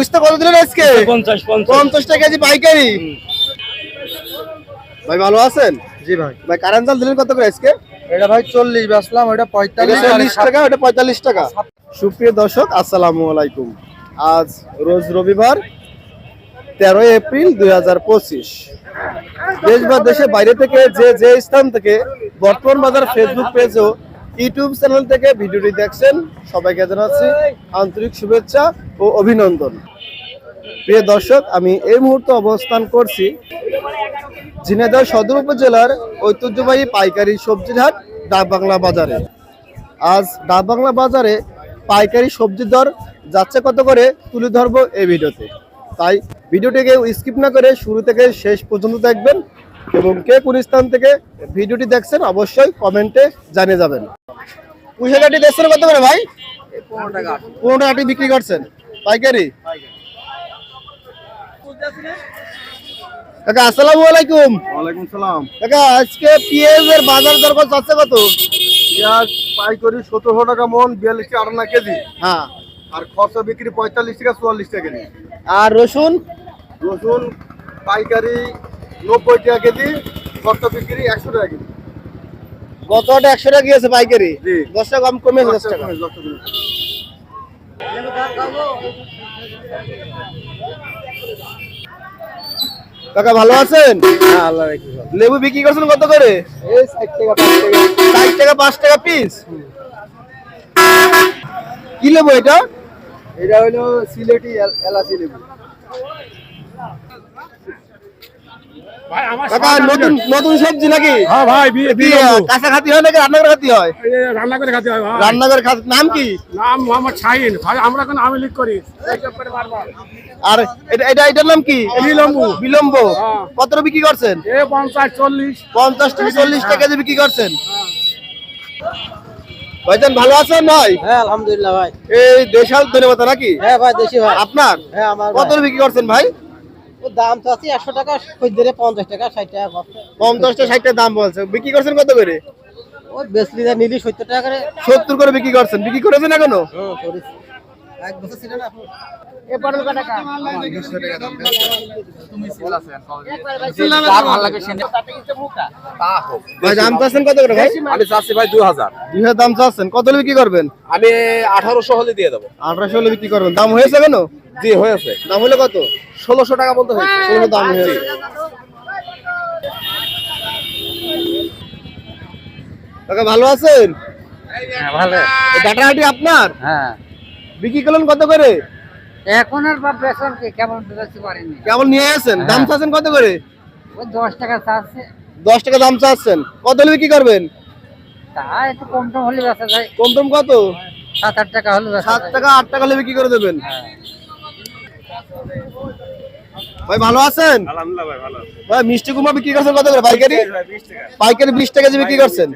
উস্তা কত দিলেন আজকে? পঞ্চাশ টাকা কেজি পাইকারি। ভাই ভালো আছেন? জি ভাই। ভাই কারেন্ট চাল দিলেন কত করে আজকে? এটা ভাই চল্লিশ ওটা পঁয়তাল্লিশ। টাকা ওটা পঁয়তাল্লিশ টাকা। সুপ্রিয় দর্শক আসসালামু আলাইকুম। আজ রোজ রবিবার তেরোই এপ্রিল দুই হাজার পঁচিশ। দেশ বা দেশের বাইরে থেকে যে যে স্থান থেকে বর্তমান বাজার ফেসবুক পেজ ও ইউটিউব চ্যানেল থেকে ভিডিওটি দেখছেন, সবাইকে জানাচ্ছি আন্তরিক শুভেচ্ছা ও অভিনন্দন। প্রিয় দর্শক, আমি এই মুহূর্তে অবস্থান করছি ঝিনাইদহ সদর উপজেলার ঐতিহ্যবাহী পাইকারি সবজির হাট, ডাক বাংলা বাজারে। আজ ডাক বাংলা বাজারে পাইকারি সবজির দর যাচ্ছে কত করে তুলে ধরবো এই ভিডিওতে। তাই ভিডিওটিকে স্কিপ না করে শুরু থেকে শেষ পর্যন্ত দেখবেন এবং কে কোন স্থান থেকে ভিডিওটি দেখছেন অবশ্যই কমেন্টে জানিয়ে যাবেন। পুষাকাটি দেখছেন কত করে ভাই? পনেরো টাকা টাকাটি বিক্রি করছেন। পাইকারি? কাকা আসসালামু আলাইকুম। ওয়ালাইকুম সালাম। কাকা আজকে পেঁয়াজের বাজার দর কত কত? পেঁয়াজ পাইকারি সতেরোশো টাকা মন বিয়াল্লিশ টাকা আটানা কেজি। হ্যাঁ। আর খরচা বিক্রি পঁয়তাল্লিশ টাকা চুয়াল্লিশ টাকা কেজি। আর রসুন? রসুন পাইকারি নব্বই টাকা কেজি খরচা বিক্রি একশো টাকা কেজি। গত হাটে একশো টাকা গিয়েছে পাইকারি। দশ টাকা কম কমে দশ টাকা কাকা ভালো আছেন? লেবু বিক্রি করছেন কত করে? ষাট টাকা পাঁচ টাকা। পিস কি লেবু এটা? এটা হলো সিলেটি এলাচি লেবু। নতুন নতুন সবজি নাকি? হ্যাঁ ভাই কাঁচা খাতি হয় নাকি রান্না করে খাতি হয়? রান্না করে খাতে হয় রান্না করে খাতি নাম কি? নাম মোহাম্মদ শাহিন। ভাই আমরা কোনো আমি লিখ করি। এইসব করে বারবার। আর এটা এটা এটার নাম কি? বিলম্ব। বিলম্ব। হ্যাঁ। কত বিক্রি করছেন? এ পঞ্চাশ চল্লিশ। পঞ্চাশ থেকে চল্লিশ টাকা বিক্রি করছেন। ভাইজান ভালো আছেন ভাই? হ্যাঁ আলহামদুলিল্লাহ ভাই। এই দেশাল ধন্যবাদ নাকি? হ্যাঁ ভাই দেশি ভাই। আপনার? হ্যাঁ আমার কত বিক্রি করছেন ভাই? দাম আছে একশো টাকা খদ্দের পঞ্চাশ টাকা ষাট টাকা বস্তা পঞ্চাশটা ষাট টাকা দাম বলছে। বিক্রি করছেন কত করে? ওই বেসলি যা নিলি সত্তর টাকা করে। সত্তর করে বিক্রি করছেন। বিক্রি করেছেন এখনও? এক বছর ছিল না ভাই দাম চাচ্ছেন কত করে ভাই? আমি ভাই দুই হাজার। দুই হাজার দাম চাচ্ছেন। কত হলে বিক্রি করবেন? আমি আঠারোশো হলে দিয়ে দেবো। আঠারোশো হলে বিক্রি করবেন। দাম হয়েছে কেন জি হয়েছে। দাম হলে কত? ষোলোশো টাকা বলতে হয়েছে। ষোলো দাম হয়েছে। কাকা ভালো আছেন? ভালো। ডাটাহাটি আপনার? হ্যাঁ। বিক্রি করলেন কত করে? এখন আর বাপ বেসন কেমন বেরোতে পারেনি। কেমন নিয়ে আসেন? দাম চাচ্ছেন কত করে? ওই দশ টাকা চাচ্ছে। দশ টাকা দাম চাচ্ছেন। কত হলে বিক্রি করবেন? তা একটু কম টম হলে বেচা যায়। কম টম কত? সাত আট টাকা হলে সাত টাকা আট টাকা হলে বিক্রি করে দেবেন। ভাই ভালো আছেন? আলহামদুলিল্লাহ ভাই ভালো ভাই মিষ্টি কুমড়া বিক্রি করছেন কত করে? পাইকারি? পাইকারি বিশ টাকা কেজি বিক্রি করছেন?